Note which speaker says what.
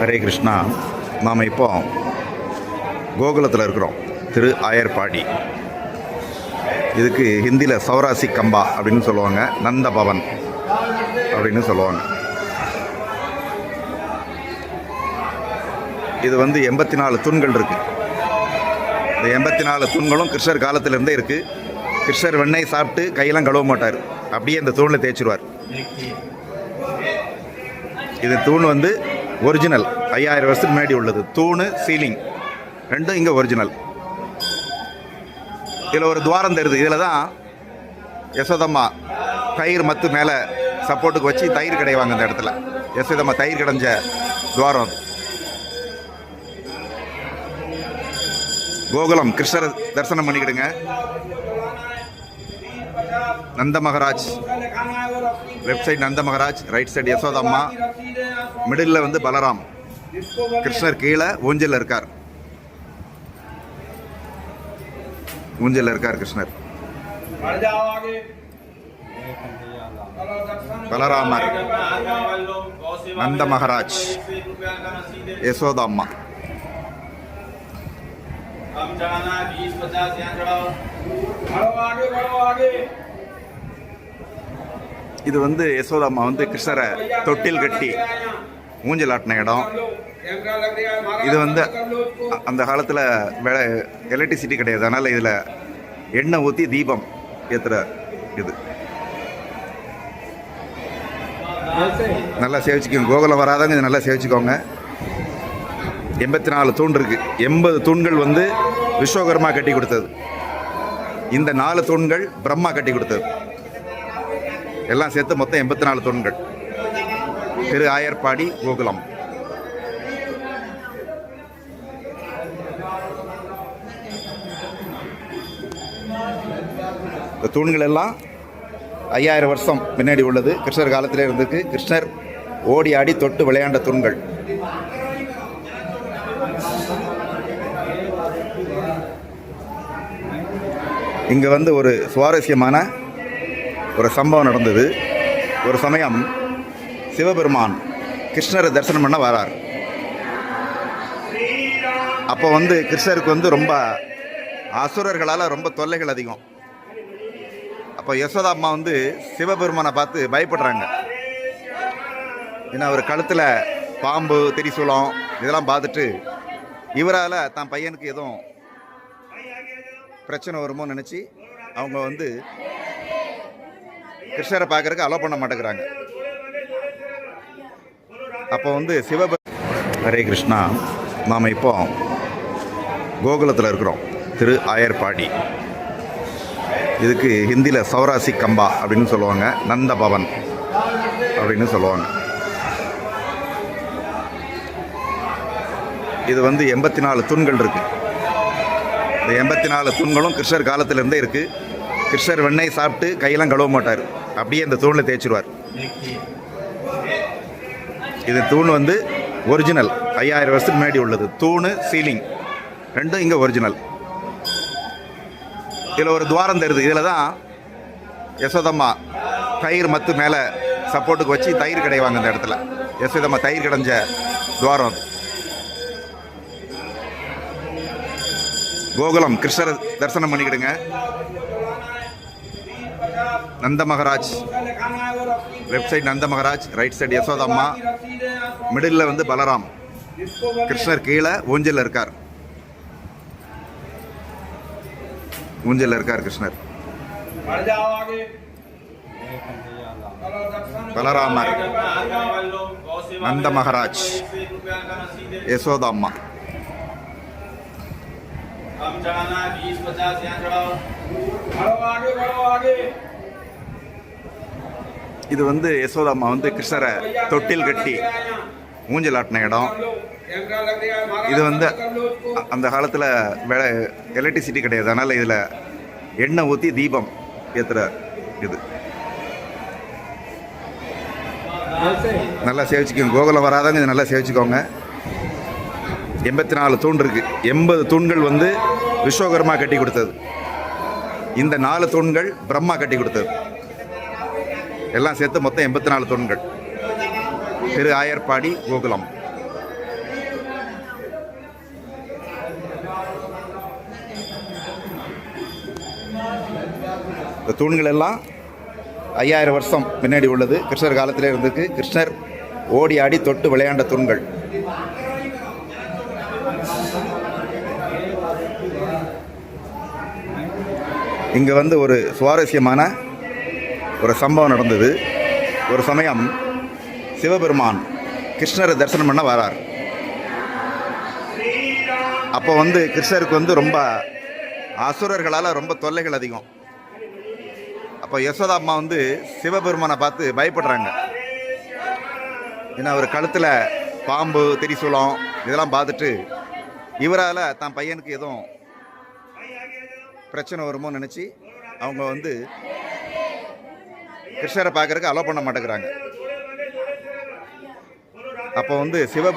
Speaker 1: ஹரே கிருஷ்ணா. நாம் இப்போ கோகுலத்தில் இருக்கிறோம். திரு ஆயர்பாடி. இதுக்கு ஹிந்தியில் சௌராசி கம்பா அப்படின்னு சொல்லுவாங்க. நந்த பவன் அப்படின்னு சொல்லுவாங்க. இது வந்து எண்பத்தி நாலு தூண்கள் இருக்குது இந்த எண்பத்தி நாலு தூண்களும் கிருஷ்ணர் காலத்திலேருந்தே இருக்குது கிருஷ்ணர் வெண்ணெய் சாப்பிட்டு கையெல்லாம் கழுவ மாட்டார். அப்படியே அந்த தூணில் தேய்ச்சிருவார். இது தூண் வந்து ஒரிஜினல். ஐயாயிரம் வருஷத்துக்கு முன்னாடி உள்ளது. தூணு சீலிங் ரெண்டும் இங்கே ஒரிஜினல். இதில் ஒரு துவாரம் தருது. இதில் தான் யசோதம்மா தயிர் மத்து மேலே சப்போர்ட்டுக்கு வச்சு தயிர் கிடைவாங்க இந்த இடத்துல. யசோதம்மா தயிர் கிடைஞ்ச துவாரம் அது. கோகுலம் கிருஷ்ணர் தரிசனம் பண்ணிக்கிடுங்க. Nanda Maharaj left side Nanda Maharaj right side Yashodamma. Middle வந்து பலராம் கிருஷ்ணர் கீழே ஊஞ்சல்ல இருக்கார் ஊஞ்சல்ல இருக்கார் கிருஷ்ணர்
Speaker 2: बलरामर
Speaker 1: நந்த மகராஜ் யசோதா அம்மா
Speaker 2: हम चढ़ाना बीस पचास यहाँ चढ़ाओ बढ़ो आगे बढ़ो आगे
Speaker 1: இது வந்து யசோதாம்மா வந்து கிருஷ்ணரை தொட்டில் கட்டி ஊஞ்சல் ஆட்டின இடம். இது வந்து அந்த காலத்தில் வெ எலக்ட்ரிசிட்டி கிடையாது. அதனால் இதில் எண்ணெய் ஊற்றி தீபம் ஏற்றுற இது. நல்லா சேவிச்சுக்கோங்க. கோகுலம் வராதவங்க இதை நல்லா சேவிச்சுக்கோங்க. எண்பத்தி நாலு தூண் இருக்குது எண்பது தூண்கள் வந்து விஸ்வகர்மா கட்டி கொடுத்தது. இந்த நாலு தூண்கள் பிரம்மா கட்டி கொடுத்தது. எல்லாம் சேர்த்து மொத்தம் எண்பத்தி நாலு தூண்கள். திரு ஆயர்பாடி கோகுலம். இந்த தூண்கள் எல்லாம் ஐயாயிரம் வருஷம் முன்னாடி உள்ளது. கிருஷ்ணர் காலத்தில் இருந்துக்கு கிருஷ்ணர் ஓடி ஆடி தொட்டு விளையாண்ட தூண்கள். இங்கே வந்து ஒரு சுவாரஸ்யமான ஒரு சம்பவம் நடந்தது. ஒரு சமயம் சிவபெருமான் கிருஷ்ணரை தரிசனம் பண்ண வரார். அப்போ வந்து கிருஷ்ணருக்கு வந்து ரொம்ப அசுரர்களால் ரொம்ப தொல்லைகள் அதிகம். அப்போ யசோதா அம்மா வந்து சிவபெருமானை பார்த்து பயப்படுறாங்க. ஏன்னா அவர் கழுத்தில் பாம்பு திரிசூலம் இதெல்லாம் பார்த்துட்டு இவரால் தான் பையனுக்கு எதுவும் பிரச்சனை வருமோ நினச்சி அவங்க வந்து கிருஷ்ணரை பார்க்கறதுக்கு அலோ பண்ண மாட்டேங்கிறாங்க. அப்போ வந்து சிவப ஹரே கிருஷ்ணா நாம் இப்போ கோகுலத்தில் இருக்கிறோம். திரு ஆயர்பாடி. இதுக்கு ஹிந்தியில் சௌராசி கம்பா அப்படின்னு சொல்லுவாங்க. நந்த பவன் அப்படின்னு சொல்லுவாங்க. இது வந்து எண்பத்தி நாலு தூண்கள் இருக்குது இந்த எண்பத்தி நாலு தூண்களும் கிருஷ்ணர் காலத்திலேருந்தே இருக்குது கிருஷ்ணர் வெண்ணெய் சாப்பிட்டு கையெல்லாம் கழுவ மாட்டார். அப்படியே இந்த தூணில் தேய்ச்சிடுவார் இது தூண் வந்து ஒரிஜினல் ஐயாயிரம் வருஷத்துக்கு முன்னாடி உள்ளது. தூணு சீலிங் ரெண்டும் இங்கே ஒரிஜினல் இதில் ஒரு துவாரம் தருது. இதில் தான் யசோதம்மா தயிர் மத்து மேலே சப்போர்ட்டுக்கு வச்சு தயிர் கிடைவாங்க இந்த இடத்துல. யசோதம்மா தயிர் கிடைஞ்ச துவாரம் அது. கோகுலம் கிருஷ்ணர் தரிசனம் பண்ணிக்கிடுங்க. நந்த மகராஜ்
Speaker 2: खाना है वो रसीद
Speaker 1: left side Nanda Maharaj right side Yashodamma
Speaker 2: रसीद है यहाँ सौ-
Speaker 1: மிடில் வந்து பலராம்
Speaker 2: जिसको बने
Speaker 1: கிருஷ்ணர் கீழே ஊஞ்சல்ல இருக்கார் ஊஞ்சல்ல இருக்கார் கிருஷ்ணர்
Speaker 2: बढ़ जाओ आगे चलो दर्शन
Speaker 1: बलरामर
Speaker 2: नंद
Speaker 1: नंद महाराज
Speaker 2: रुपया का रसीद है
Speaker 1: யசோதா அம்மா
Speaker 2: हम चढ़ाना बीस पचास यहाँ चढ़ाओ बढ़ो आगे बढ़ो आगे
Speaker 1: இது வந்து யசோதாமா வந்து கிருஷ்ணரை தொட்டில் கட்டி மூஞ்சல் ஆட்டின இடம். இது வந்து அந்த காலத்தில் வெ எலக்ட்ரிசிட்டி கிடையாது. அதனால் இதில் எண்ணெய் ஊற்றி தீபம் ஏற்றுற இது. நல்லா சேவிச்சுக்கோங்க. கோகுலம் வராதவங்க இதை நல்லா சேவிச்சுக்கோங்க. எண்பத்தி நாலு தூண் இருக்குது எண்பது தூண்கள் வந்து விஸ்வகர்மா கட்டி கொடுத்தது. இந்த நாலு தூண்கள் பிரம்மா கட்டி கொடுத்தது. எல்லாம் சேர்த்து மொத்தம் எண்பத்தி நாலு தூண்கள். திரு ஆயர்பாடி கோகுலம். இந்த தூண்கள் எல்லாம் ஐயாயிரம் வருஷம் முன்னாடி உள்ளது. கிருஷ்ணர் காலத்தில் இருந்திருக்கு. கிருஷ்ணர் ஓடி ஆடி தொட்டு விளையாண்ட தூண்கள். இங்கே வந்து ஒரு சுவாரஸ்யமான ஒரு சம்பவம் நடந்தது. ஒரு சமயம் சிவபெருமான் கிருஷ்ணரை தரிசனம் பண்ண வரார். அப்போ வந்து கிருஷ்ணருக்கு வந்து ரொம்ப அசுரர்களால் ரொம்ப தொல்லைகள் அதிகம். அப்போ யசோதா அம்மா வந்து சிவபெருமானை பார்த்து பயப்படுறாங்க. ஏன்னா அவர் கழுத்தில் பாம்பு திரிசூலம் இதெல்லாம் பார்த்துட்டு இவரால் தான் பையனுக்கு எதுவும் பிரச்சனை வருமோ நினச்சி அவங்க வந்து கிருஷ்ணரை பார்க்கறதுக்கு அலோவ் பண்ண மாட்டேங்கிறாங்க. அப்போ வந்து சிவப